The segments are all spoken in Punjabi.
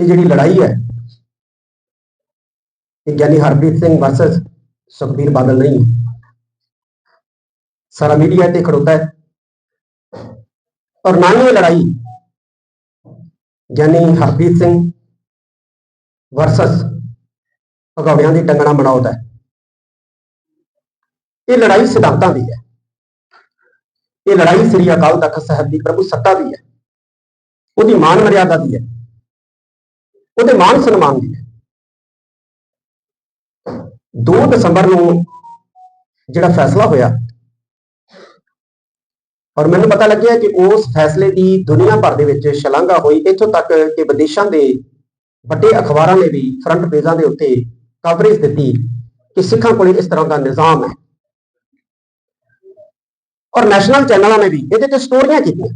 ਇਹ ਜਿਹੜੀ ਲੜਾਈ ਹੈ, ਇਹ ਗਿਆਨੀ ਹਰਪ੍ਰੀਤ ਸਿੰਘ ਵਰਸਸ ਸੁਖਬੀਰ ਬਾਦਲ ਨਹੀਂ ਸਾਰਾ ਮੀਡੀਆ ਤੇ ਖੜੋਤਾ ਹੈ। ਔਰ ਨਾ ਹੀ ਇਹ ਲੜਾਈ ਗਿਆਨੀ ਹਰਪ੍ਰੀਤ ਸਿੰਘ ਵਰਸਸ ਭਗੌੜਿਆਂ ਦੀ ਟੰਗਣਾ ਬਣਾਉਤ ਹੈ। ਇਹ ਲੜਾਈ ਸਿਧਾਂਤਾਂ ਦੀ ਹੈ। ਇਹ ਲੜਾਈ ਸ੍ਰੀ ਅਕਾਲ ਤਖਤ ਸਾਹਿਬ ਦੀ ਪ੍ਰਭੂ ਸੱਤਾ ਦੀ ਹੈ। ਉਹਦੀ ਮਾਨ ਮਰਿਆਦਾ ਦੀ ਹੈ। ਉਹਦੇ ਮਾਨ ਸਨਮਾਨ ਦੀ ਹੈ। 2 ਦਸੰਬਰ ਨੂੰ ਜਿਹੜਾ ਫੈਸਲਾ ਹੋਇਆ, ਔਰ ਮੈਨੂੰ ਪਤਾ ਲੱਗਿਆ ਕਿ ਉਸ ਫੈਸਲੇ ਦੀ ਦੁਨੀਆ ਭਰ ਦੇ ਵਿੱਚ ਸ਼ਲਾਘਾ ਹੋਈ। ਇੱਥੋਂ ਤੱਕ ਕਿ ਵਿਦੇਸ਼ਾਂ ਦੇ ਵੱਡੇ ਅਖਬਾਰਾਂ ਨੇ ਵੀ ਫਰੰਟ ਪੇਜਾਂ ਦੇ ਉੱਤੇ ਕਵਰੇਜ ਦਿੱਤੀ ਕਿ ਸਿੱਖਾਂ ਕੋਲ ਇਸ ਤਰ੍ਹਾਂ ਦਾ ਨਿਜ਼ਾਮ ਹੈ। ਔਰ ਨੈਸ਼ਨਲ ਚੈਨਲਾਂ ਨੇ ਵੀ ਇਹਦੇ ਤੇ ਸਟੋਰੀਆਂ ਕੀਤੀਆਂ।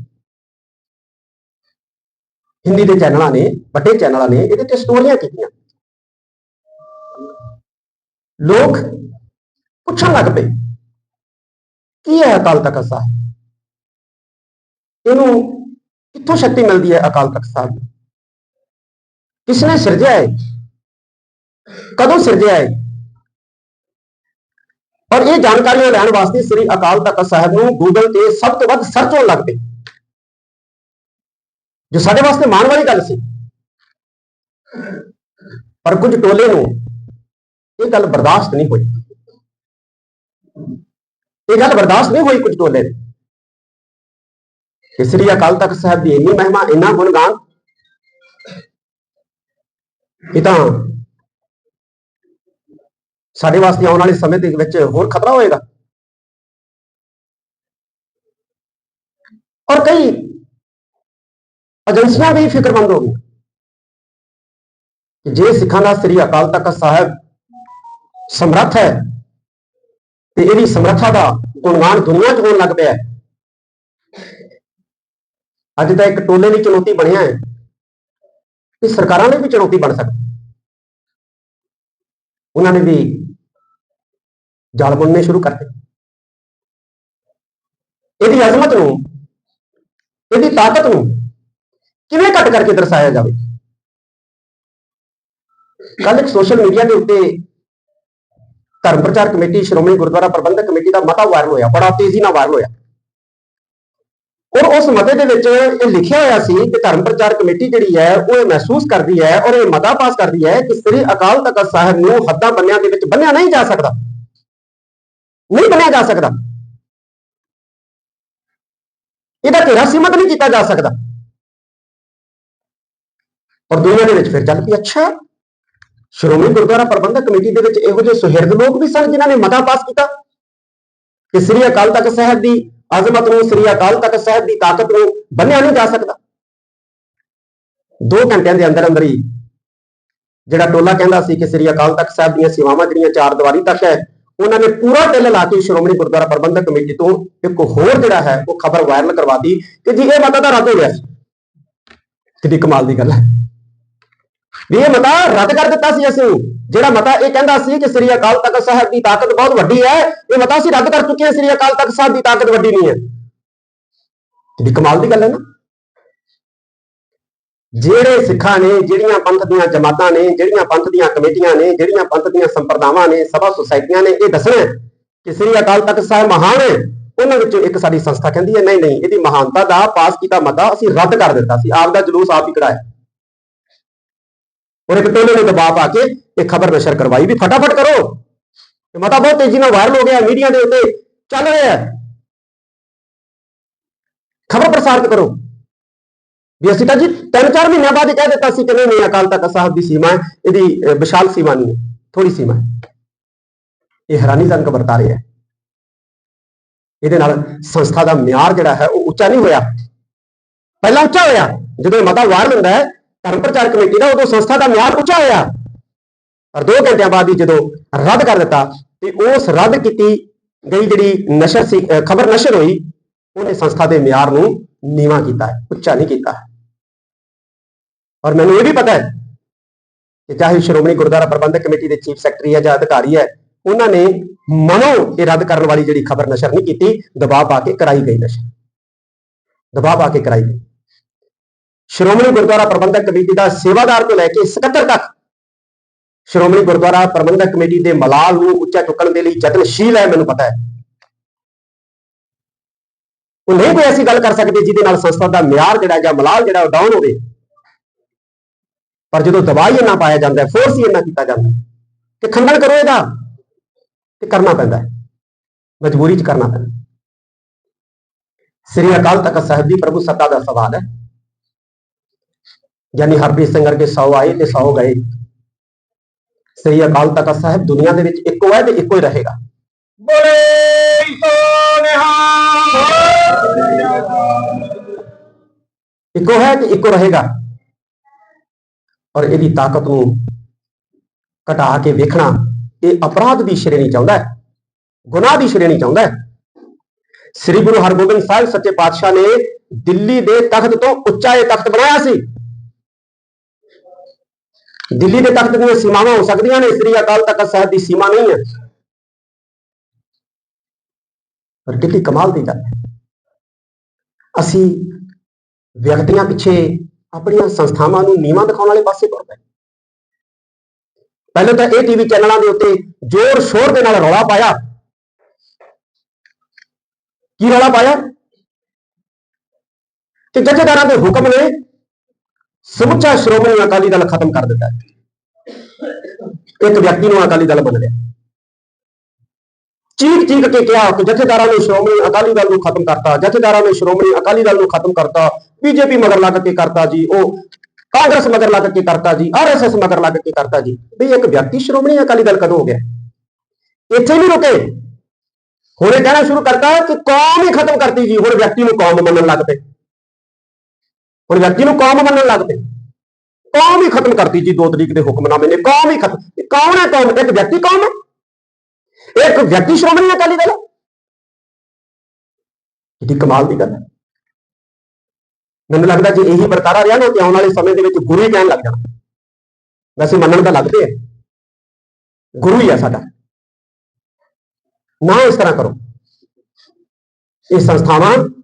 ਹਿੰਦੀ ਦੇ ਚੈਨਲਾਂ ਨੇ, ਵੱਡੇ ਚੈਨਲਾਂ ਨੇ, ਇਹਦੇ ਤੇ ਸਟੋਰੀਆਂ ਕੀਤੀਆਂ। ਲੋਕ ਪੁੱਛਣ ਲੱਗ ਪਏ, ਕੀ ਹੈ ਅਕਾਲ ਤਖਤ ਸਾਹਿਬ? ਇਹਨੂੰ ਕਿੱਥੋਂ ਸ਼ਕਤੀ ਮਿਲਦੀ ਹੈ ਅਕਾਲ ਤਖਤ ਸਾਹਿਬ ਨੂੰ? ਕਿਸ ਨੇ ਸਿਰਜਿਆ ਹੈ? ਕਦੋਂ ਸਿਰਜਿਆ ਹੈ? ਔਰ ਇਹ ਜਾਣਕਾਰੀਆਂ ਲੈਣ ਵਾਸਤੇ ਸ੍ਰੀ ਅਕਾਲ ਤਖਤ ਸਾਹਿਬ ਨੂੰ ਗੂਗਲ ਤੇ ਸਭ ਤੋਂ ਵੱਧ ਸਰਚ ਹੋਣ ਲੱਗ ਪਈ ਜੋ ਸਾਡੇ ਵਾਸਤੇ ਮਾਣ ਵਾਲੀ ਗੱਲ ਸੀ। ਪਰ ਕੁਝ ਟੋਲੇ ਨੂੰ ਇਹ ਗੱਲ ਬਰਦਾਸ਼ਤ ਨਹੀਂ ਹੋਈ। ਇਹ ਗੱਲ ਬਰਦਾਸ਼ਤ ਨਹੀਂ ਹੋਈ ਕੁਝ ਟੋਲੇ ਨੂੰ ਕਿ ਸ੍ਰੀ ਅਕਾਲ ਤਖਤ ਸਾਹਿਬ ਦੀ ਇੰਨੀ ਮਹਿਮਾ, ਇੰਨਾ ਗੁਣਗਾਨ ਇਹ ਤਾਂ ਸਾਡੇ ਵਾਸਤੇ ਆਉਣ ਵਾਲੇ ਸਮੇਂ ਦੇ ਵਿੱਚ ਹੋਰ ਖਤਰਾ ਹੋਏਗਾ। ਔਰ ਕਈ ਏਜੰਸੀਆਂ ਵੀ ਫਿਕਰਮੰਦ ਹੋ ਗਈਆਂ। ਕਿ ਜੇ ਸਿੱਖਾਂ ਦਾ ਸ੍ਰੀ ਅਕਾਲ ਤਖਤ ਸਾਹਿਬ ਸਮਰੱਥ ਹੈ ਤੇ ਇਹਦੀ ਸਮਰੱਥਾ ਦਾ ਗੁਣਗਾਨ ਦੁਨੀਆ 'ਚ ਹੋਣ ਲੱਗ ਪਿਆ ਹੈ। ਅੱਜ ਤਾਂ ਇੱਕ ਟੋਲੇ ਦੀ ਚੁਣੌਤੀ ਬਣਿਆ ਹੈ ਕਿ ਸਰਕਾਰਾਂ ਲਈ ਵੀ ਚੁਣੌਤੀ ਬਣ ਸਕਦੀ ਉਹਨਾਂ ਨੇ ਵੀ ਜਾਲ ਬੁਣਨੇ ਸ਼ੁਰੂ ਕਰਤੇ। ਇਹਦੀ ਅਜ਼ਮਤ ਨੂੰ, ਇਹਦੀ ਤਾਕਤ ਨੂੰ ਕਿਵੇਂ ਘਟ ਕਰਕੇ ਦਰਸਾਇਆ ਜਾਵੇ? ਕੱਲ ਇੱਕ ਸੋਸ਼ਲ ਮੀਡੀਆ ਦੇ ਉੱਤੇ ਧਰਮ ਪ੍ਰਚਾਰ ਕਮੇਟੀ, ਸ਼੍ਰੋਮਣੀ ਗੁਰਦੁਆਰਾ ਪ੍ਰਬੰਧਕ ਕਮੇਟੀ ਦਾ ਮਤਾ ਵਾਇਰਲ ਹੋਇਆ, ਬੜਾ ਤੇਜ਼ੀ ਨਾਲ ਵਾਇਰਲ ਹੋਇਆ। ਔਰ ਉਸ ਮਤੇ ਦੇ ਵਿੱਚ ਇਹ ਲਿਖਿਆ ਹੋਇਆ ਸੀ ਕਿ ਧਰਮ ਪ੍ਰਚਾਰ ਕਮੇਟੀ ਜਿਹੜੀ ਹੈ, ਉਹ ਇਹ ਮਹਿਸੂਸ ਕਰਦੀ ਹੈ ਔਰ ਇਹ ਮਤਾ ਪਾਸ ਕਰਦੀ ਹੈ ਕਿ ਸ੍ਰੀ ਅਕਾਲ ਤਖਤ ਸਾਹਿਬ ਨੂੰ ਹੱਦਾਂ ਬੰਨਿਆਂ ਦੇ ਵਿੱਚ ਬੰਨਿਆ ਨਹੀਂ ਜਾ ਸਕਦਾ। ਨਹੀਂ ਬੰਨਿਆ ਜਾ ਸਕਦਾ। ਇਹਦਾ ਘੇਰਾ ਸੀਮਤ ਨਹੀਂ ਕੀਤਾ ਜਾ ਸਕਦਾ। ਔਰ ਦੁਨੀਆ ਦੇ ਵਿੱਚ ਫਿਰ ਚੱਲ ਪਈ ਅੱਛਾ, ਸ਼੍ਰੋਮਣੀ ਗੁਰਦੁਆਰਾ ਪ੍ਰਬੰਧਕ ਕਮੇਟੀ ਦੇ ਵਿੱਚ ਇਹੋ ਜਿਹੇ ਸੁਹਿਰਦ ਲੋਕ ਵੀ ਸਨ ਜਿਨ੍ਹਾਂ ਨੇ ਮਤਾ ਪਾਸ ਕੀਤਾ ਕਿ ਸ੍ਰੀ ਅਕਾਲ ਤਖਤ ਸਾਹਿਬ ਦੀ ਅਜ਼ਮਤ ਨੂੰ, ਸ੍ਰੀ ਅਕਾਲ ਤਖਤ ਸਾਹਿਬ ਦੀ ਤਾਕਤ ਨੂੰ ਬੰਨਿਆ ਨਹੀਂ ਜਾ ਸਕਦਾ। 2 ਘੰਟਿਆਂ ਦੇ ਅੰਦਰ ਅੰਦਰ ਹੀ ਜਿਹੜਾ ਟੋਲਾ ਕਹਿੰਦਾ ਸੀ ਕਿ ਸ੍ਰੀ ਅਕਾਲ ਤਖਤ ਸਾਹਿਬ ਦੀਆਂ ਸੇਵਾਵਾਂ ਜਿਹੜੀਆਂ ਚਾਰ ਦੀਵਾਰੀ ਤੱਕ ਹੈ, ਉਹਨਾਂ ਨੇ ਪੂਰਾ ਟਿੱਲ ਲਾ ਕੇ ਸ਼੍ਰੋਮਣੀ ਗੁਰਦੁਆਰਾ ਪ੍ਰਬੰਧਕ ਕਮੇਟੀ ਤੋਂ ਇੱਕ ਹੋਰ ਜਿਹੜਾ ਹੈ, ਉਹ ਖਬਰ ਵਾਇਰਲ ਕਰਵਾਤੀ ਕਿ ਜੀ ਇਹ ਮਤਾ ਤਾਂ ਰੱਦ ਹੋ ਗਿਆ ਸੀ। ਕਿੰਨੀ ਕਮਾਲ ਦੀ ਗੱਲ ਹੈ। ਵੀ ਇਹ ਮਤਾ ਰੱਦ ਕਰ ਦਿੱਤਾ ਸੀ ਅਸੀਂ। ਜਿਹੜਾ ਮਤਾ ਇਹ ਕਹਿੰਦਾ ਸੀ ਕਿ ਸ੍ਰੀ ਅਕਾਲ ਤਖਤ ਸਾਹਿਬ ਦੀ ਤਾਕਤ ਬਹੁਤ ਵੱਡੀ ਹੈ, ਇਹ ਮਤਾ ਅਸੀਂ ਰੱਦ ਕਰ ਚੁੱਕੇ ਹਾਂ, ਸ੍ਰੀ ਅਕਾਲ ਤਖਤ ਸਾਹਿਬ ਦੀ ਤਾਕਤ ਵੱਡੀ ਨਹੀਂ ਹੈ। ਕਿੰਨੀ ਕਮਾਲ ਦੀ ਗੱਲ ਹੈ ਨਾ। ਜਿਹੜੇ ਸਿੱਖਾਂ ਨੇ, ਜਿਹੜੀਆਂ ਪੰਥ ਦੀਆਂ ਜਮਾਤਾਂ ਨੇ, ਜਿਹੜੀਆਂ ਪੰਥ ਦੀਆਂ ਕਮੇਟੀਆਂ ਨੇ, ਜਿਹੜੀਆਂ ਪੰਥ ਦੀਆਂ ਸੰਪਰਦਾਵਾਂ ਨੇ, ਸਭਾ ਸੁਸਾਇਟੀਆਂ ਨੇ, ਇਹ ਦੱਸਣਾ ਕਿ ਸ੍ਰੀ ਅਕਾਲ ਤਖਤ ਸਾਹਿਬ ਮਹਾਨ ਹੈ। ਉਹਨਾਂ ਵਿੱਚੋਂ ਇੱਕ ਸਾਡੀ ਸੰਸਥਾ ਕਹਿੰਦੀ ਹੈ, ਨਹੀਂ ਨਹੀਂ, ਇਹਦੀ ਮਹਾਨਤਾ ਦਾ, ਪਾਸ ਕੀਤਾ ਮਤਾ ਅਸੀਂ ਰੱਦ ਕਰ ਦਿੱਤਾ ਸੀ। ਆਪ ਦਾ ਜਲੂਸ ਆਪ ਹੀ ਕਢਾਇਆ। ਔਰ ਇੱਕ ਟੋਲੇ ਨੇ ਦਬਾਅ ਪਾ ਕੇ ਇਹ ਖਬਰ ਨਸ਼ਰ ਕਰਵਾਈ ਵੀ ਫਟਾਫਟ ਕਰੋ। ਇਹ ਮਤਾ ਬਹੁਤ ਤੇਜ਼ੀ ਨਾਲ ਵਾਇਰਲ ਹੋ ਗਿਆ ਮੀਡੀਆ ਦੇ ਉੱਤੇ ਚੱਲ ਰਿਹਾ ਹੈ। ਖਬਰ ਪ੍ਰਸਾਰਿਤ ਕਰੋ। ਵੀ ਅਸੀਂ ਤਾਂ ਜੀ ਤਿੰਨ ਚਾਰ ਮਹੀਨਿਆਂ ਬਾਅਦ ਹੀ ਕਹਿ ਦਿੱਤਾ ਸੀ ਕਿ ਨਹੀਂ ਨਹੀਂ, ਅਕਾਲ ਤਖਤ ਸਾਹਿਬ ਦੀ ਸੀਮਾ ਹੈ, ਇਹਦੀ ਵਿਸ਼ਾਲ ਸੀਮਾ ਨਹੀਂ ਹੈ ਥੋੜੀ ਸੀਮਾ ਹੈ। ਇਹ ਹੈਰਾਨੀਜਨਕ ਵਰਤਾਰੇ ਹੈ। ਇਹਦੇ ਨਾਲ ਸੰਸਥਾ ਦਾ ਮਿਆਰ ਜਿਹੜਾ ਹੈ, ਉਹ ਉੱਚਾ ਨਹੀਂ ਹੋਇਆ। ਪਹਿਲਾਂ ਉੱਚਾ ਹੋਇਆ, ਜਦੋਂ ਇਹ ਮਤਾ ਵਾਰ ਹੁੰਦਾ ਹੈ ਧਰਮ ਪ੍ਰਚਾਰ ਕਮੇਟੀ ਦਾ ਉਦੋਂ ਸੰਸਥਾ ਦਾ ਮਿਆਰ ਉੱਚਾ ਹੋਇਆ। ਪਰ 2 ਘੰਟਿਆਂ ਬਾਅਦ ਹੀ ਜਦੋਂ ਰੱਦ ਕਰ ਦਿੱਤਾ ਤੇ ਉਸ ਰੱਦ ਕੀਤੀ ਗਈ ਜਿਹੜੀ ਨਸ਼ਰ ਸੀ ਖਬਰ ਨਸ਼ਰ ਹੋਈ, ਉਹਨੇ ਸੰਸਥਾ ਦੇ ਮਿਆਰ ਨੂੰ ਨੀਵਾ ਕੀਤਾ ਹੈ, ਉੱਚਾ ਨਹੀਂ ਕੀਤਾ ਹੈ। ਔਰ ਮੈਨੂੰ ਇਹ ਵੀ ਪਤਾ ਹੈ ਕਿ ਚਾਹੇ ਸ਼੍ਰੋਮਣੀ ਗੁਰਦੁਆਰਾ ਪ੍ਰਬੰਧਕ ਕਮੇਟੀ ਦੇ ਚੀਫ ਸੈਕਟਰੀ ਹੈ ਜਾਂ ਅਧਿਕਾਰੀ ਹੈ, ਉਹਨਾਂ ਨੇ ਮਨੋਂ ਇਹ ਰੱਦ ਕਰਨ ਵਾਲੀ ਜਿਹੜੀ ਖਬਰ ਨਸ਼ਰ ਨਹੀਂ ਕੀਤੀ, ਦਬਾਅ ਪਾ ਕੇ ਕਰਾਈ ਗਈ ਨਸ਼ਰ। ਦਬਾਅ ਪਾ ਕੇ ਕਰਾਈ ਗਈ। ਸ਼੍ਰੋਮਣੀ ਗੁਰਦੁਆਰਾ ਪ੍ਰਬੰਧਕ ਕਮੇਟੀ ਦਾ ਸੇਵਾਦਾਰ ਤੋਂ ਲੈ ਕੇ ਸਕੱਤਰ ਤੱਕ ਸ਼੍ਰੋਮਣੀ ਗੁਰਦੁਆਰਾ ਪ੍ਰਬੰਧਕ ਕਮੇਟੀ ਦੇ ਮਲਾਲ ਨੂੰ ਉੱਚਾ ਚੁੱਕਣ ਦੇ ਲਈ ਯਤਨਸ਼ੀਲ ਹੈ, ਮੈਨੂੰ ਪਤਾ ਹੈ। ਉਹ ਨਹੀਂ ਕੋਈ ਐਸੀ ਗੱਲ ਕਰ ਸਕਦੇ ਜਿਹਦੇ ਨਾਲ ਸੰਸਥਾ ਦਾ ਮਿਆਰ ਜਿਹੜਾ ਜਾਂ ਮਲਾਲ ਜਿਹੜਾ ਉਹ ਡਾਊਨ ਹੋਵੇ। ਪਰ ਜਦੋਂ ਦਬਾਈ ਇੰਨਾ ਪਾਇਆ ਜਾਂਦਾ ਫੋਰਸ ਹੀ ਇੰਨਾ ਕੀਤਾ ਜਾਂਦਾ ਕਿ ਖੰਡਨ ਕਰੋ ਇਹਦਾ, ਤੇ ਕਰਨਾ ਪੈਂਦਾ ਹੈ, ਮਜਬੂਰੀ 'ਚ ਕਰਨਾ ਪੈਂਦਾ ਸ੍ਰੀ ਅਕਾਲ ਤਖਤ ਸਾਹਿਬ ਦੀ ਪ੍ਰਭੂ ਸੱਤਾ ਦਾ ਸਵਾਲ ਹੈ। ਯਾਨੀ ਹਰਪ੍ਰੀਤ ਸਿੰਘ ਵਰਗੇ 100 ਆਏ ਤੇ 100 ਗਏ। ਸ੍ਰੀ ਅਕਾਲ ਤਖਤ ਸਾਹਿਬ ਦੁਨੀਆ ਦੇ ਵਿੱਚ ਇੱਕੋ ਹੈ ਤੇ ਇੱਕੋ ਹੀ ਰਹੇਗਾ। ਬੋਲੇ ਇੱਕੋ ਹੈ ਤੇ ਇੱਕੋ ਰਹੇਗਾ। ਔਰ ਇਹਦੀ ਤਾਕਤ ਨੂੰ ਘਟਾ ਕੇ ਵੇਖਣਾ ਇਹ ਅਪਰਾਧ ਦੀ ਸ਼੍ਰੇਣੀ ਚਾਹੁੰਦਾ ਹੈ ਗੁਨਾਹ ਦੀ ਸ਼੍ਰੇਣੀ ਚਾਹੁੰਦਾ ਹੈ। ਸ੍ਰੀ ਗੁਰੂ ਹਰਗੋਬਿੰਦ ਸਾਹਿਬ ਸੱਚੇ ਪਾਤਸ਼ਾਹ ਨੇ ਦਿੱਲੀ ਦੇ ਤਖਤ ਤੋਂ ਉੱਚਾ ਇਹ ਤਖਤ ਬਣਾਇਆ ਸੀ। ਦਿੱਲੀ ਦੇ ਤਖਤ ਦੀਆਂ ਸੀਮਾਵਾਂ ਹੋ ਸਕਦੀਆਂ ਨੇ ਸ੍ਰੀ ਅਕਾਲ ਤਖਤ ਸਾਹਿਬ ਦੀ ਸੀਮਾ ਨਹੀਂ ਹੈ। ਪਰ ਕਿੰਨੀ ਕਮਾਲ ਦੀ ਗੱਲ ਹੈ। ਅਸੀਂ ਵਿਅਕਤੀਆਂ ਪਿੱਛੇ ਆਪਣੀਆਂ ਸੰਸਥਾਵਾਂ ਨੂੰ ਨੀਵਾਂ ਦਿਖਾਉਣ ਵਾਲੇ ਪਾਸੇ ਤੁਰ ਪਏ। ਪਹਿਲਾਂ ਤਾਂ ਇਹ ਟੀਵੀ ਚੈਨਲਾਂ ਦੇ ਉੱਤੇ ਜ਼ੋਰ ਸ਼ੋਰ ਦੇ ਨਾਲ ਰੌਲਾ ਪਾਇਆ। ਕੀ ਰੌਲਾ ਪਾਇਆ? ਕਿ ਜਥੇਦਾਰਾਂ ਦੇ ਹੁਕਮ ਨੇ ਸਮੁੱਚਾ ਸ਼੍ਰੋਮਣੀ ਅਕਾਲੀ ਦਲ ਖਤਮ ਕਰ ਦਿੱਤਾ ਹੈ। ਇੱਕ ਵਿਅਕਤੀ ਨੂੰ ਅਕਾਲੀ ਦਲ ਬਣ ਲਿਆ। ਚੀਕ ਚੀਕ ਕੇ ਕਿਹਾ ਕਿ ਜਥੇਦਾਰਾਂ ਨੇ ਸ਼੍ਰੋਮਣੀ ਅਕਾਲੀ ਦਲ ਨੂੰ ਖਤਮ ਕਰਤਾ, ਜਥੇਦਾਰਾਂ ਨੇ ਸ਼੍ਰੋਮਣੀ ਅਕਾਲੀ ਦਲ ਨੂੰ ਖਤਮ ਕਰਤਾ, ਬੀਜੇਪੀ ਮਗਰ ਲੱਗ ਕੇ ਕਰਤਾ ਜੀ, ਉਹ ਕਾਂਗਰਸ ਮਗਰ ਲੱਗ ਕੇ ਕਰਤਾ ਜੀ ਆਰਐਸਐਸ ਮਗਰ ਲੱਗ ਕੇ ਕਰਤਾ ਜੀ। ਵੀ ਇੱਕ ਵਿਅਕਤੀ ਸ਼੍ਰੋਮਣੀ ਅਕਾਲੀ ਦਲ ਕਦੋਂ ਹੋ ਗਿਆ? ਇੱਥੇ ਨਹੀਂ ਰੁਕੇ। ਹੁਣੇ ਕਹਿਣਾ ਸ਼ੁਰੂ ਕਰਤਾ ਕਿ ਕੌਮ ਹੀ ਖਤਮ ਕਰਤੀ ਜੀ, ਹੁਣ ਵਿਅਕਤੀ ਨੂੰ ਕੌਮ ਮੰਨਣ ਲੱਗ ਪਏ। ਹੁਣ ਵਿਅਕਤੀ ਨੂੰ ਕੌਮ ਮੰਨਣ ਲੱਗ ਪਏ। ਕੌਮ ਹੀ ਖਤਮ ਕਰਤੀ ਜੀ ਦੋ ਤਰੀਕ ਦੇ ਹੁਕਮਨਾਮੇ ਨੇ, ਕੌਮ ਹੀ ਖਤਮ। ਇਹ ਕੌਣ ਹੈ ਕੌਮ? ਇੱਕ ਵਿਅਕਤੀ ਕੌਮ ਹੈ। ਇੱਕ ਵਿਅਕਤੀ ਸ਼੍ਰੋਮਣੀ ਅਕਾਲੀ ਦਲ ਹੈ। ਕਮਾਲ ਦੀ ਗੱਲ ਹੈ। ਮੈਨੂੰ ਲੱਗਦਾ ਜੇ ਇਹੀ ਵਰਤਾਰਾ ਰਿਹਾ ਨਾ, ਤੇ ਆਉਣ ਵਾਲੇ ਸਮੇਂ ਦੇ ਵਿੱਚ ਗੁਰੂ ਹੀ ਕਹਿਣ ਲੱਗ ਜਾਣਾ। ਵੈਸੇ ਮੰਨਣ ਤਾਂ ਲੱਗਦੇ ਹੈ ਗੁਰੂ ਹੀ ਆ ਸਾਡਾ। ਨਾ ਇਸ ਤਰ੍ਹਾਂ ਕਰੋ। ਇਹ ਸੰਸਥਾਵਾਂ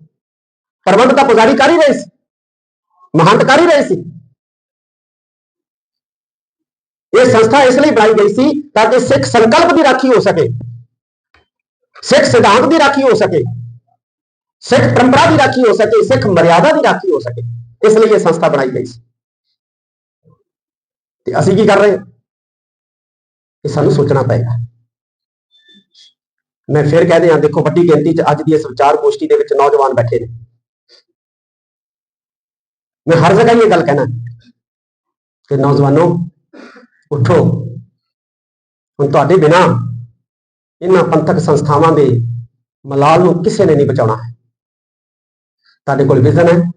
ਪ੍ਰਬੰਧ ਤਾਂ ਪੁਜਾਰੀ ਕਰ ਹੀ ਰਹੇ ਸੀ ਮਹੰਤ ਕਰ ਹੀ ਰਹੇ ਸੀ ਇਹ ਸੰਸਥਾ ਇਸ ਲਈ ਬਣਾਈ ਗਈ ਸੀ ਤਾਂ ਕਿ ਸਿੱਖ ਸੰਕਲਪ ਦੀ ਰਾਖੀ ਹੋ ਸਕੇ ਸਿੱਖ ਸਿਧਾਂਤ ਦੀ ਰਾਖੀ ਹੋ ਸਕੇ ਸਿੱਖ ਪਰੰਪਰਾ ਦੀ ਰਾਖੀ ਹੋ ਸਕੇ ਸਿੱਖ ਮਰਿਆਦਾ ਦੀ ਰਾਖੀ ਹੋ ਸਕੇ ਇਸ ਲਈ ਇਹ ਸੰਸਥਾ ਬਣਾਈ ਗਈ ਸੀ ਤੇ ਅਸੀਂ ਕੀ ਕਰ ਰਹੇ ਹਾਂ ਇਹ ਸਾਨੂੰ ਸੋਚਣਾ ਪਏਗਾ ਮੈਂ ਫਿਰ ਕਹਦੇ ਹਾਂ ਦੇਖੋ ਵੱਡੀ ਗਿਣਤੀ 'ਚ ਅੱਜ ਦੀ ਇਸ ਵਿਚਾਰ ਗੋਸ਼ਟੀ ਦੇ ਵਿੱਚ ਨੌਜਵਾਨ ਮੈਂ ਹਰ ਜਗ੍ਹਾ ਇਹ ਗੱਲ ਕਹਿਣਾ ਕਿ ਨੌਜਵਾਨੋ, ਉਠੋ। ਹੁਣ ਤੁਹਾਡੇ ਬਿਨਾ ਇਹਨਾਂ ਪੰਥਕ ਸੰਸਥਾਵਾਂ ਦੇ ਮਲਾਲ ਨੂੰ ਕਿਸੇ ਨੇ ਨਹੀਂ ਬਚਾਉਣਾ ਹੈ। ਤੁਹਾਡੇ ਕੋਲ ਵਿਜ਼ਨ ਹੈ,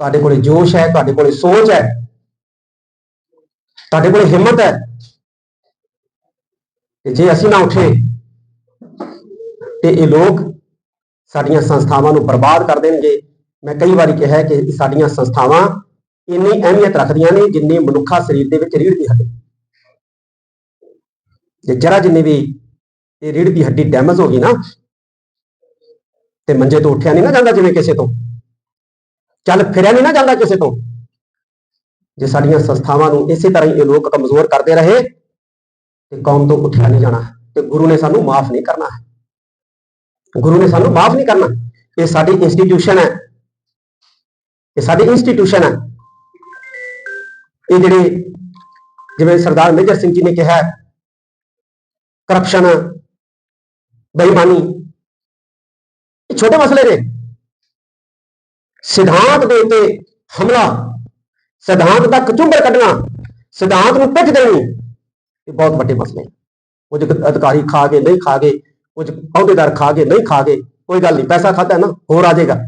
ਤੁਹਾਡੇ ਕੋਲ ਜੋਸ਼ ਹੈ, ਤੁਹਾਡੇ ਕੋਲ ਸੋਚ ਹੈ, ਤੁਹਾਡੇ ਕੋਲ ਹਿੰਮਤ ਹੈ ਕਿ ਜੇ ਅਸੀਂ ਨਾ ਉਠੇ ਤੇ ਇਹ ਲੋਕ ਸਾਡੀਆਂ ਸੰਸਥਾਵਾਂ ਨੂੰ ਬਰਬਾਦ ਕਰ ਦੇਣਗੇ। ਮੈਂ ਕਈ ਵਾਰੀ ਕਿਹਾ ਕਿ ਸਾਡੀਆਂ ਸੰਸਥਾਵਾਂ ਇੰਨੀ ਅਹਿਮੀਅਤ ਰੱਖਦੀਆਂ ਨੇ ਜਿੰਨੀ ਮਨੁੱਖਾ ਸਰੀਰ ਦੇ ਵਿੱਚ ਰੀੜ੍ਹ ਦੀ ਹੱਡੀ। ਜੇ ਜਰਾ ਜਿੰਨੀ ਵੀ ਇਹ ਰੀੜ ਦੀ ਹੱਡੀ ਡੈਮੇਜ ਹੋ ਗਈ ਨਾ, ਤੇ ਮੰਜੇ ਤੋਂ ਉੱਠਿਆ ਨਹੀਂ ਨਾ ਜਾਂਦਾ ਜਿਵੇਂ ਕਿਸੇ ਤੋਂ। ਚੱਲ ਫਿਰਿਆ ਨਹੀਂ ਨਾ ਜਾਂਦਾ ਕਿਸੇ ਤੋਂ। ਜੇ ਸਾਡੀਆਂ ਸੰਸਥਾਵਾਂ ਨੂੰ ਇਸੇ ਤਰ੍ਹਾਂ ਹੀ ਇਹ ਲੋਕ ਕਮਜ਼ੋਰ ਕਰਦੇ ਰਹੇ, ਤੇ ਕੌਮ ਤੋਂ ਉੱਠਿਆ ਨਹੀਂ ਜਾਣਾ, ਤੇ ਗੁਰੂ ਨੇ ਸਾਨੂੰ ਮਾਫ ਨਹੀਂ ਕਰਨਾ। ਗੁਰੂ ਨੇ ਸਾਨੂੰ ਮਾਫ ਨਹੀਂ ਕਰਨਾ। ਇਹ ਸਾਡੀ ਇੰਸਟੀਟਿਊਸ਼ਨ ਹੈ। ਇਹ ਸਾਡੇ ਇੰਸਟੀਟਿਊਸ਼ਨ ਹੈ ਇਹ ਜਿਹੜੇ ਜਿਵੇਂ ਸਰਦਾਰ ਮੇਜਰ ਸਿੰਘ ਜੀ ਨੇ ਕਿਹਾ ਕਰਪਸ਼ਨ ਬੇਈਮਾਨੀ, ਇਹ ਛੋਟੇ ਮਸਲੇ ਨੇ। ਸਿਧਾਂਤ ਦੇ ਉੱਤੇ ਹਮਲਾ, ਸਿਧਾਂਤ ਦਾ ਕਚੁੰਬਰ ਕੱਢਣਾ, ਸਿਧਾਂਤ ਨੂੰ ਪਿੱਠ ਦੇਣੀ, ਇਹ ਬਹੁਤ ਵੱਡੇ ਮਸਲੇ ਨੇ। ਕੁਝ ਅਧਿਕਾਰੀ ਖਾ ਗਏ, ਨਹੀਂ ਖਾ ਗਏ, ਕੁਝ ਅਹੁਦੇਦਾਰ ਖਾ ਗਏ, ਨਹੀਂ ਖਾ ਗਏ, ਕੋਈ ਗੱਲ ਨਹੀਂ, ਪੈਸਾ ਖਾਦਾ ਨਾ, ਹੋਰ ਆ ਜਾਏਗਾ।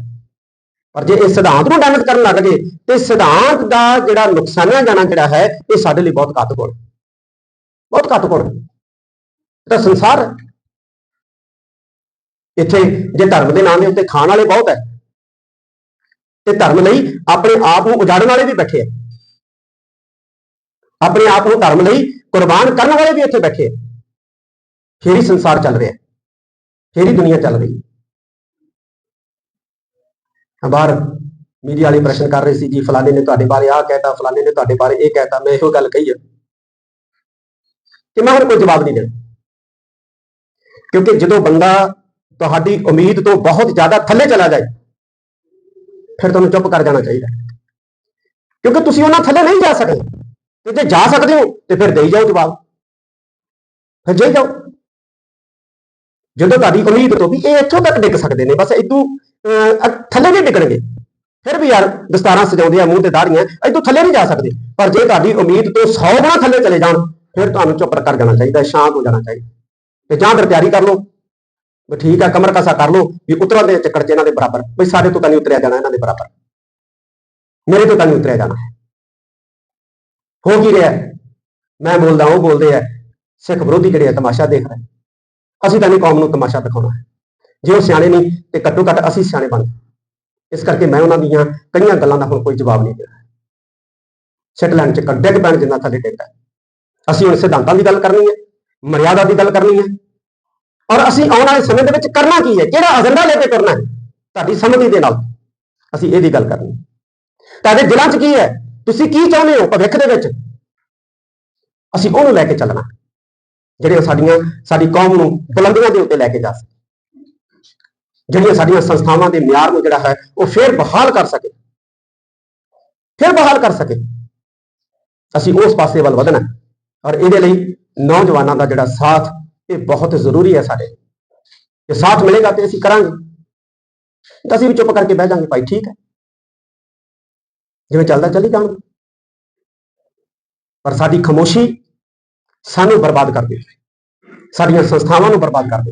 ਪਰ ਜੇ ਇਹ ਸਿਧਾਂਤ ਨੂੰ ਡੈਮੇਜ ਕਰਨ ਲੱਗ ਜੇ, ਤੇ ਸਿਧਾਂਤ ਦਾ ਜਿਹੜਾ ਨੁਕਸਾਨਿਆ ਜਾਣਾ ਜਿਹੜਾ ਹੈ, ਇਹ ਸਾਡੇ ਲਈ ਬਹੁਤ ਘਾਤਕ ਹੋਣਾ। ਬਹੁਤ ਘਾਤਕ ਹੋਣਾ। ਤਾਂ ਸੰਸਾਰ ਇੱਥੇ ਜੇ ਧਰਮ ਦੇ ਨਾਂ ਦੇ ਉੱਤੇ ਖਾਣ ਵਾਲੇ ਬਹੁਤ ਹੈ, ਤੇ ਧਰਮ ਲਈ ਆਪਣੇ ਆਪ ਨੂੰ ਉਜਾੜਨ ਵਾਲੇ ਵੀ ਬੈਠੇ ਆ। ਆਪਣੇ ਆਪ ਨੂੰ ਧਰਮ ਲਈ ਕੁਰਬਾਨ ਕਰਨ ਵਾਲੇ ਵੀ ਇੱਥੇ ਬੈਠੇ ਆ। ਫਿਰ ਹੀ ਸੰਸਾਰ ਚੱਲ ਰਿਹਾ। ਹੈ ਫਿਰ ਹੀ ਦੁਨੀਆ ਚੱਲ ਰਹੀ। ਹੈ ਬਾਹਰ ਮੀਡੀਆ ਵਾਲੇ ਪ੍ਰਸ਼ਨ ਕਰ ਰਹੇ ਸੀ ਜੀ, ਫਲਾਣੇ ਨੇ ਤੁਹਾਡੇ ਬਾਰੇ ਆਹ ਕਹਿਤਾ, ਫਲਾਣੇ ਨੇ ਤੁਹਾਡੇ ਬਾਰੇ ਇਹ ਕਹਿਤਾ, ਮੈਂ ਇਹੋ ਗੱਲ ਕਹੀ ਹੈ ਕਿ ਮੈਂ ਹੁਣ ਕੋਈ ਜਵਾਬ ਨਹੀਂ ਦੇਣਾ। ਕਿਉਂਕਿ ਜਦੋਂ ਬੰਦਾ ਤੁਹਾਡੀ ਉਮੀਦ ਤੋਂ ਬਹੁਤ ਜ਼ਿਆਦਾ ਥੱਲੇ ਚਲਾ ਜਾਏ, ਫਿਰ ਤੁਹਾਨੂੰ ਚੁੱਪ ਕਰ ਜਾਣਾ ਚਾਹੀਦਾ। ਕਿਉਂਕਿ ਤੁਸੀਂ ਉਹਨਾਂ ਥੱਲੇ ਨਹੀਂ ਜਾ ਸਕਦੇ। ਤੇ ਜੇ ਜਾ ਸਕਦੇ ਹੋ, ਤੇ ਫਿਰ ਦੇਈ ਜਾਓ ਜਵਾਬ। ਫਿਰ ਜੇ ਜਾਓ। ਜਦੋਂ ਤੁਹਾਡੀ ਉਮੀਦ ਤੋਂ ਵੀ ਇਹ ਇੱਥੋਂ ਤੱਕ ਡਿੱਗ ਸਕਦੇ ਨੇ, ਬਸ ਇਦੋਂ ਥੱਲੇ ਨਹੀਂ ਡਿੱਗਣਗੇ ਫਿਰ ਵੀ ਯਾਰ ਦਸਤਾਰਾਂ ਸਜਾਉਂਦੇ ਆ ਮੂੰਹ ਤੇ ਦਾੜੀਆਂ ਇਦੋਂ ਥੱਲੇ ਨਹੀਂ ਜਾ ਸਕਦੇ। ਪਰ ਜੇ ਤੁਹਾਡੀ ਉਮੀਦ ਤੋਂ 100 ਗੁਣਾ ਥੱਲੇ ਚਲੇ ਜਾਣ, ਫਿਰ ਤੁਹਾਨੂੰ ਚੁੱਪ ਕਰ ਜਾਣਾ ਚਾਹੀਦਾ ਸ਼ਾਂਤ ਹੋ ਜਾਣਾ ਚਾਹੀਦਾ ਤੇ ਜਾਂ ਫਿਰ ਤਿਆਰੀ ਕਰ ਲਓ। ਵੀ ਠੀਕ ਆ ਕਮਰ ਕਸਾ ਕਰ ਲਓ, ਵੀ ਉਤਰਾਂ ਦੇ ਚੱਕਰ 'ਚ ਇਹਨਾਂ ਦੇ ਬਰਾਬਰ। ਬਈ ਸਾਡੇ ਤੋਂ ਤਾਂ ਨਹੀਂ ਉਤਰਿਆ ਜਾਣਾ ਇਹਨਾਂ ਦੇ ਬਰਾਬਰ। ਮੇਰੇ ਤੋਂ ਤਾਂ ਨਹੀਂ ਉਤਰਿਆ ਜਾਣਾ। ਹੋ ਕੀ ਰਿਹਾ? ਮੈਂ ਬੋਲਦਾ, ਉਹ ਬੋਲਦੇ ਆ, ਸਿੱਖ ਵਿਰੋਧੀ ਜਿਹੜੇ ਆ, ਤਮਾਸ਼ਾ ਦੇਖ ਰਹੇ। ਅਸੀਂ ਤਾਂ ਨਹੀਂ ਕੌਮ ਨੂੰ ਤਮਾਸ਼ਾ ਦਿਖਾਉਣਾ। ਹੈ ਜੇ ਉਹ ਸਿਆਣੇ ਨਹੀਂ, ਤੇ ਘੱਟੋ ਘੱਟ ਅਸੀਂ ਸਿਆਣੇ ਬਣ ਇਸ ਕਰਕੇ ਮੈਂ ਉਹਨਾਂ ਦੀਆਂ ਕਈਆਂ ਗੱਲਾਂ ਦਾ ਹੁਣ ਕੋਈ ਜਵਾਬ ਨਹੀਂ ਦੇਣਾ ਸਿੱਟ ਲੈਣ ਚ ਡਿੱਗ ਪੈਣ ਜਿੰਨਾ ਥੱਲੇ ਡਿੱਗਦਾ ਹੈ। ਅਸੀਂ ਹੁਣ ਸਿਧਾਂਤਾਂ ਦੀ ਗੱਲ ਕਰਨੀ ਹੈ, ਮਰਿਆਦਾ ਦੀ ਗੱਲ ਕਰਨੀ ਹੈ, ਔਰ ਅਸੀਂ ਆਉਣ ਵਾਲੇ ਸਮੇਂ ਦੇ ਵਿੱਚ ਕਰਨਾ ਕੀ ਹੈ? ਕਿਹੜਾ ਏਜੰਡਾ ਲੈ ਕੇ ਕਰਨਾ ਹੈ? ਤੁਹਾਡੀ ਸਮਝੀ ਦੇ ਨਾਲ ਅਸੀਂ ਇਹਦੀ ਗੱਲ ਕਰਨੀ ਹੈ। ਤੁਹਾਡੇ ਦਿਲਾਂ 'ਚ ਕੀ ਹੈ? ਤੁਸੀਂ ਕੀ ਚਾਹੁੰਦੇ ਹੋ ਭਵਿੱਖ ਦੇ ਵਿੱਚ? ਅਸੀਂ ਉਹਨੂੰ ਲੈ ਕੇ ਚੱਲਣਾ ਜਿਹੜੇ ਸਾਡੀਆਂ, ਸਾਡੀ ਕੌਮ ਨੂੰ ਬੁਲੰਦੀਆਂ ਦੇ ਉੱਤੇ ਲੈ ਕੇ ਜਾ ਸਕੇ ਜਿਹੜੀਆਂ ਸਾਡੀਆਂ ਸੰਸਥਾਵਾਂ ਦੇ ਮਿਆਰ ਨੂੰ ਜਿਹੜਾ ਹੈ, ਉਹ ਫੇਰ ਬਹਾਲ ਕਰ ਸਕੇ। ਫੇਰ ਬਹਾਲ ਕਰ ਸਕੇ। ਅਸੀਂ ਉਸ ਪਾਸੇ ਵੱਲ ਵਧਣਾ ਔਰ ਇਹਦੇ ਲਈ ਨੌਜਵਾਨਾਂ ਦਾ ਜਿਹੜਾ ਸਾਥ, ਇਹ ਬਹੁਤ ਜ਼ਰੂਰੀ ਹੈ ਸਾਡੇ। ਜੇ ਸਾਥ ਮਿਲੇਗਾ ਤੇ ਅਸੀਂ ਕਰਾਂਗੇ। ਤਾਂ ਅਸੀਂ ਵੀ ਚੁੱਪ ਕਰਕੇ ਬਹਿ ਜਾਾਂਗੇ ਭਾਈ ਠੀਕ ਹੈ। ਜਿਵੇਂ ਚੱਲਦਾ, ਚੱਲੀ ਜਾਵਾਂਗੇ। ਪਰ ਸਾਡੀ ਖਮੋਸ਼ੀ ਸਾਨੂੰ ਬਰਬਾਦ ਕਰ ਦੇ ਸਾਡੀਆਂ ਸੰਸਥਾਵਾਂ ਨੂੰ ਬਰਬਾਦ ਕਰ ਦੇ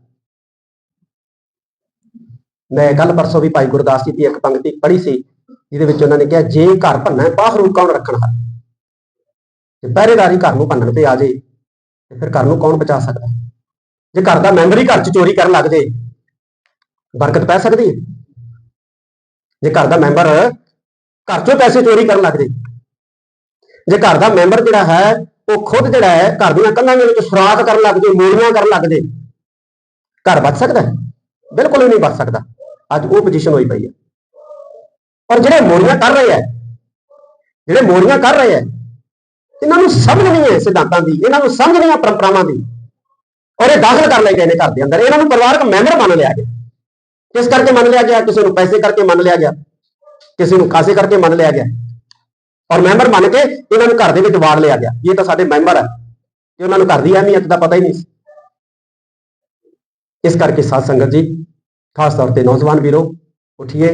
ਮੈਂ ਕੱਲ ਪਰਸੋਂ ਵੀ ਭਾਈ ਗੁਰਦਾਸ ਜੀ ਦੀ ਇੱਕ ਪੰਕਤੀ ਪੜ੍ਹੀ ਸੀ, ਜਿਹਦੇ ਵਿੱਚ ਉਹਨਾਂ ਨੇ ਕਿਹਾ, ਜੇ ਘਰ ਭੰਨਾ ਹੈ ਕੌਣ ਰੱਖਣਾ ਹੈ ਜੇ ਪਹਿਰੇਦਾਰੀ ਘਰ ਨੂੰ ਭੰਨਣ ਤੇ ਆ ਜੇ, ਤੇ ਫਿਰ ਘਰ ਨੂੰ ਕੌਣ ਬਚਾ ਸਕਦਾ? ਜੇ ਘਰ ਦਾ ਮੈਂਬਰ ਹੀ ਘਰ 'ਚ ਚੋਰੀ ਕਰਨ ਲੱਗ ਜੇ, ਬਰਕਤ ਪੈ ਸਕਦੀ ਹੈ? ਜੇ ਘਰ ਦਾ ਮੈਂਬਰ ਘਰ 'ਚੋਂ ਪੈਸੇ ਚੋਰੀ ਕਰਨ ਲੱਗ ਜੇ ਜੇ ਘਰ ਦਾ ਮੈਂਬਰ ਜਿਹੜਾ ਹੈ, ਉਹ ਖੁਦ ਜਿਹੜਾ ਹੈ, ਘਰ ਦੀਆਂ ਕੰਧਾਂ ਦੇ ਵਿੱਚ ਸੁਰਾਖ ਕਰਨ ਲੱਗ ਜੇ ਮੋੜੀਆਂ ਕਰਨ ਲੱਗ ਜੇ, ਘਰ ਬਚ ਸਕਦਾ ਬਿਲਕੁਲ ਵੀ ਨਹੀਂ ਬਚ ਸਕਦਾ। ਅੱਜ ਉਹ ਪੋਜੀਸ਼ਨ ਹੋਈ ਪਈ ਹੈ। ਔਰ ਜਿਹੜੇ ਮੋੜੀਆਂ ਕਰ ਰਹੇ ਹੈ, ਜਿਹੜੇ ਮੋੜੀਆਂ ਕਰ ਰਹੇ ਹੈ, ਇਹਨਾਂ ਨੂੰ ਸਮਝ ਨਹੀਂ ਹੈ ਸਿਧਾਂਤਾਂ ਦੀ, ਇਹਨਾਂ ਨੂੰ ਸਮਝ ਨਹੀਂ ਹੈ ਪਰੰਪਰਾਵਾਂ ਦੀ। ਔਰ ਇਹ ਦਾਖਲ ਕਰ ਲਏ ਗਏ ਨੇ ਘਰ ਦੇ ਅੰਦਰ। ਇਹਨਾਂ ਨੂੰ ਪਰਿਵਾਰਕ ਮੈਂਬਰ ਮੰਨ ਲਿਆ ਗਿਆ। ਕਿਸ ਕਰਕੇ ਮੰਨ ਲਿਆ ਗਿਆ? ਕਿਸੇ ਨੂੰ ਪੈਸੇ ਕਰਕੇ ਮੰਨ ਲਿਆ ਗਿਆ। ਕਿਸੇ ਨੂੰ ਕਾਸੇ ਕਰਕੇ ਮੰਨ ਲਿਆ ਗਿਆ। ਔਰ ਮੈਂਬਰ ਮੰਨ ਕੇ ਇਹਨਾਂ ਨੂੰ ਘਰ ਦੇ ਵਿੱਚ ਵਾੜ ਲਿਆ ਗਿਆ। ਇਹ ਤਾਂ ਸਾਡੇ ਮੈਂਬਰ ਹੈ। ਤੇ ਉਹਨਾਂ ਨੂੰ ਘਰ ਦੀ ਅਹਿਮੀਅਤ ਦਾ ਪਤਾ ਹੀ ਨਹੀਂ ਸੀ। ਇਸ ਕਰਕੇ ਸਾਧ ਸੰਗਤ ਜੀ ਖਾਸ ਤੌਰ ਤੇ ਨੌਜਵਾਨ ਵੀਰੋ, ਉਠੀਏ,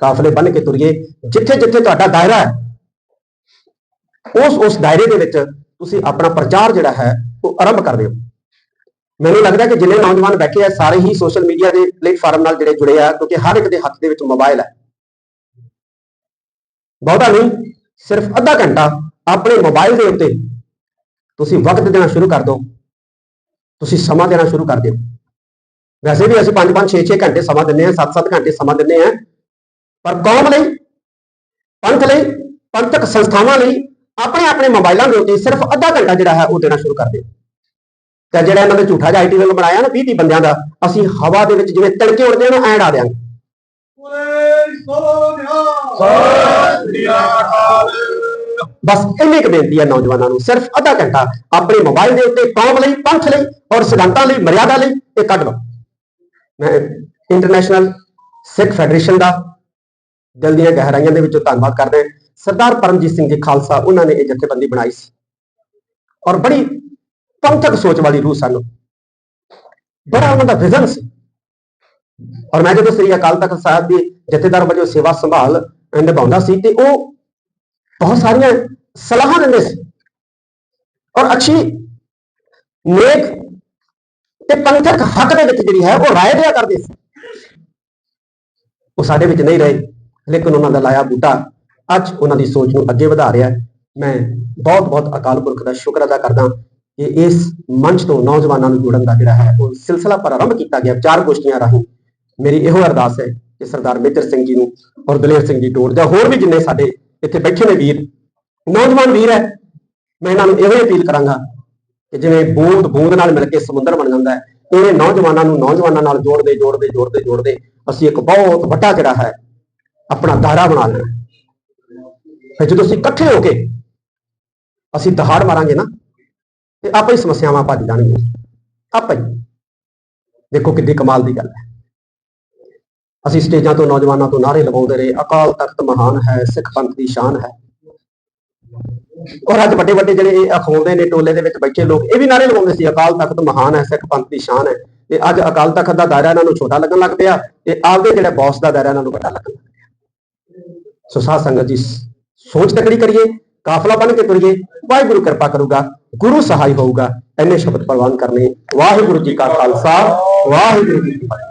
ਕਾਫਲੇ ਬਣ ਕੇ ਤੁਰੀਏ, ਜਿੱਥੇ ਜਿੱਥੇ ਤੁਹਾਡਾ ਦਾਇਰਾ ਹੈ, ਉਸ ਉਸ ਦਾਇਰੇ ਦੇ ਵਿੱਚ ਤੁਸੀਂ ਆਪਣਾ ਪ੍ਰਚਾਰ ਜਿਹੜਾ ਹੈ, ਉਹ ਆਰੰਭ ਕਰ ਦਿਓ। ਮੈਨੂੰ ਲੱਗਦਾ ਕਿ ਜਿੰਨੇ ਨੌਜਵਾਨ ਬੈਠੇ ਆ, ਸਾਰੇ ਹੀ ਸੋਸ਼ਲ ਮੀਡੀਆ ਦੇ ਪਲੇਟਫਾਰਮ ਨਾਲ ਜਿਹੜੇ ਜੁੜੇ ਆ, ਕਿਉਂਕਿ ਹਰ ਇੱਕ ਦੇ ਹੱਥ ਦੇ ਵਿੱਚ ਮੋਬਾਈਲ ਹੈ। ਬਹੁਤਾ ਨਹੀਂ, ਸਿਰਫ ਅੱਧਾ ਘੰਟਾ ਆਪਣੇ ਮੋਬਾਈਲ ਦੇ ਉੱਤੇ ਤੁਸੀਂ ਵਕਤ ਦੇਣਾ ਸ਼ੁਰੂ ਕਰ ਦਿਓ। ਤੁਸੀਂ ਸਮਾਂ ਦੇਣਾ ਸ਼ੁਰੂ ਕਰ ਦਿਓ। ਵੈਸੇ ਵੀ ਅਸੀਂ 5 5 6 6 ਘੰਟੇ ਸਮਾਂ ਦਿੰਨੇ ਆ 7 7 ਘੰਟੇ ਸਮਾਂ ਦਿੰਨੇ ਆ ਪਰ ਕੌਮ ਲਈ, ਪੰਥ ਲਈ, ਪੰਥਕ ਸੰਸਥਾਵਾਂ ਲਈ ਆਪਣੇ ਆਪਣੇ ਮੋਬਾਈਲਾਂ ਦੇ ਉੱਤੇ ਸਿਰਫ ਅੱਧਾ ਘੰਟਾ ਜਿਹੜਾ ਹੈ ਉਹ ਦੇਣਾ ਸ਼ੁਰੂ ਕਰ ਦਿਓ। ਤੇ ਜਿਹੜਾ ਇਹਨਾਂ ਨੇ ਝੂਠਾ ਜਿਹਾ ਆਈਟੀ ਵੱਲ ਬਣਾਇਆ ਨਾ 20 30 ਬੰਦਿਆਂ ਦਾ, ਅਸੀਂ ਹਵਾ ਦੇ ਵਿੱਚ ਜਿਵੇਂ ਤਿਲਕੇ ਉੜਦੇ ਨਾ ਐਂ ਡਾ ਦਿਆਂਗੇ। ਬਸ ਇੰਨੀ ਕੁ ਬੇਨਤੀ ਹੈ ਨੌਜਵਾਨਾਂ ਨੂੰ, ਸਿਰਫ ਅੱਧਾ ਘੰਟਾ ਆਪਣੇ ਮੋਬਾਈਲ ਦੇ ਉੱਤੇ ਕੌਮ ਲਈ, ਪੰਥ ਲਈ ਔਰ ਸਿਧਾਂਤਾਂ ਲਈ, ਮਰਿਆਦਾ ਲਈ, ਇਹ ਕੱਢ ਲਓ। ਮੈਂ ਇੰਟਰਨੈਸ਼ਨਲ ਸਿੱਖ ਫੈਡਰੇਸ਼ਨ ਦਾ ਦਿਲ ਦੀਆਂ ਗਹਿਰਾਈਆਂ ਦੇ ਵਿੱਚੋਂ ਧੰਨਵਾਦ ਕਰਦਾ ਹਾਂ। ਸਰਦਾਰ ਪਰਮਜੀਤ ਸਿੰਘ ਜੀ ਖਾਲਸਾ, ਉਹਨਾਂ ਨੇ ਇਹ ਜਥੇਬੰਦੀ ਬਣਾਈ ਸੀ। ਔਰ ਬੜੀ ਪੰਥਕ ਸੋਚ ਵਾਲੀ ਰੂਹ ਸਨ। ਬੜਾ ਉਹਨਾਂ ਦਾ ਵਿਜ਼ਨ ਸੀ। ਔਰ ਮੈਂ ਜਦੋਂ ਸ੍ਰੀ ਅਕਾਲ ਤਖਤ ਸਾਹਿਬ ਦੇ ਜਥੇਦਾਰ ਵਜੋਂ ਸੇਵਾ ਸੰਭਾਲ ਨਿਭਾਉਂਦਾ ਸੀ ਤੇ ਉਹ ਬਹੁਤ ਸਾਰੀਆਂ ਸਲਾਹਾਂ ਦਿੰਦੇ ਸੀ। ਔਰ ਅੱਛੀ ਨੇਕ ਤੇ ਪੰਥਕ ਹੱਕ ਦੇ ਵਿੱਚ ਜਿਹੜੀ ਹੈ ਉਹ ਰਾਏ ਦਿਆ ਕਰਦੇ ਸੀ। ਉਹ ਸਾਡੇ ਵਿੱਚ ਨਹੀਂ ਰਹੇ, ਲੇਕਿਨ ਉਹਨਾਂ ਦਾ ਲਾਇਆ ਬੂਟਾ ਅੱਜ ਉਹਨਾਂ ਦੀ ਸੋਚ ਨੂੰ ਅੱਗੇ ਵਧਾ ਰਿਹਾ ਹੈ। ਮੈਂ ਬਹੁਤ ਬਹੁਤ ਅਕਾਲ ਪੁਰਖ ਦਾ ਸ਼ੁਕਰ ਅਦਾ ਕਰਦਾ ਕਿ ਇਸ ਮੰਚ ਤੋਂ ਨੌਜਵਾਨਾਂ ਨੂੰ ਜੋੜਨ ਦਾ ਜਿਹੜਾ ਹੈ, ਉਹ ਸਿਲਸਿਲਾ ਪ੍ਰਾਰੰਭ ਕੀਤਾ ਗਿਆ ਚਾਰ ਗੋਸ਼ਟੀਆਂ ਰਾਹੀਂ। ਮੇਰੀ ਇਹੋ ਅਰਦਾਸ ਹੈ ਕਿ ਸਰਦਾਰ ਮੇਜਰ ਸਿੰਘ ਜੀ ਨੂੰ ਔਰ ਦਲੇਰ ਸਿੰਘ ਜੀ ਟੋੜ ਜਾਂ ਹੋਰ ਵੀ ਜਿੰਨੇ ਸਾਡੇ ਇੱਥੇ ਬੈਠੇ ਨੇ ਵੀਰ, ਨੌਜਵਾਨ ਵੀਰ ਹੈ, ਮੈਂ ਇਹਨਾਂ ਨੂੰ ਇਹੋ ਹੀ ਅਪੀਲ ਕਰਾਂਗਾ ਕਿ ਜਿਵੇਂ ਬੂੰਦ ਬੂੰਦ ਨਾਲ ਮਿਲ ਕੇ ਸਮੁੰਦਰ ਬਣ ਜਾਂਦਾ ਹੈ। ਇਹ ਨੌਜਵਾਨਾਂ ਨੂੰ ਨੌਜਵਾਨਾਂ ਨਾਲ ਜੋੜਦੇ ਜੋੜਦੇ ਜੋੜਦੇ ਜੋੜਦੇ ਅਸੀਂ ਇੱਕ ਬਹੁਤ ਵੱਡਾ ਜਿਹੜਾ ਹੈ, ਆਪਣਾ ਦਾਇਰਾ ਬਣਾ ਲੈਣਾ ਫਿਰ ਜਦੋਂ ਅਸੀਂ ਇਕੱਠੇ ਹੋ ਕੇ ਅਸੀਂ ਦਹਾੜ ਮਾਰਾਂਗੇ ਨਾ, ਤੇ ਆਪੇ ਹੀ ਸਮੱਸਿਆਵਾਂ ਭੱਜ ਜਾਣਗੀਆਂ। ਆਪੇ ਹੀ। ਦੇਖੋ ਕਿੰਨੀ ਕਮਾਲ ਦੀ ਗੱਲ ਹੈ। ਅਸੀਂ ਸਟੇਜਾਂ ਤੋਂ ਨੌਜਵਾਨਾਂ ਤੋਂ ਨਾਰੇ ਲਗਾਉਂਦੇ ਰਹੇ, ਅਕਾਲ ਤਖਤ ਮਹਾਨ ਹੈ, ਸਿੱਖ ਪੰਥ ਦੀ ਸ਼ਾਨ ਹੈ। ਔਰ ਅੱਜ ਵੱਡੇ ਵੱਡੇ ਜਿਹੜੇ ਇਹ ਅਖਾਉਂਦੇ ਨੇ ਟੋਲੇ ਦੇ ਵਿੱਚ ਬੈਠੇ ਲੋਕ, ਇਹ ਵੀ ਨਾਰੇ ਲਗਾਉਂਦੇ ਸੀ, ਅਕਾਲ ਤਖਤ ਮਹਾਨ ਹੈ, ਸਿੱਖ ਪੰਥ ਦੀ ਸ਼ਾਨ ਹੈ। ਤੇ ਅੱਜ ਅਕਾਲ ਤਖਤ ਦਾ ਦਾਇਰਾ ਇਹਨਾਂ ਨੂੰ ਛੋਟਾ ਲੱਗਣ ਲੱਗ ਪਿਆ ਤੇ ਆਪਦੇ ਜਿਹੜਾ ਬੌਸ ਦਾ ਦਾਇਰਾ ਇਹਨਾਂ ਨੂੰ ਵੱਡਾ ਲੱਗਣ ਲੱਗ ਪਿਆ। ਸੋ ਸਾਧ ਸੰਗਤ ਜੀ, ਸੋਚ ਤਕੜੀ ਕਰੀਏ, ਕਾਫਲਾ ਬਣ ਕੇ ਤੁਰੀਏ, ਵਾਹਿਗੁਰੂ ਕਿਰਪਾ ਕਰੂਗਾ, ਗੁਰੂ ਸਹਾਈ ਹੋਊਗਾ ਐਨੇ ਸ਼ਬਦ ਪ੍ਰਵਾਨ ਕਰਨੇ। ਵਾਹਿਗੁਰੂ ਜੀ ਕਾ ਖਾਲਸਾ, ਵਾਹਿਗੁਰੂ ਜੀ ਕੀ ਫਤਿਹ।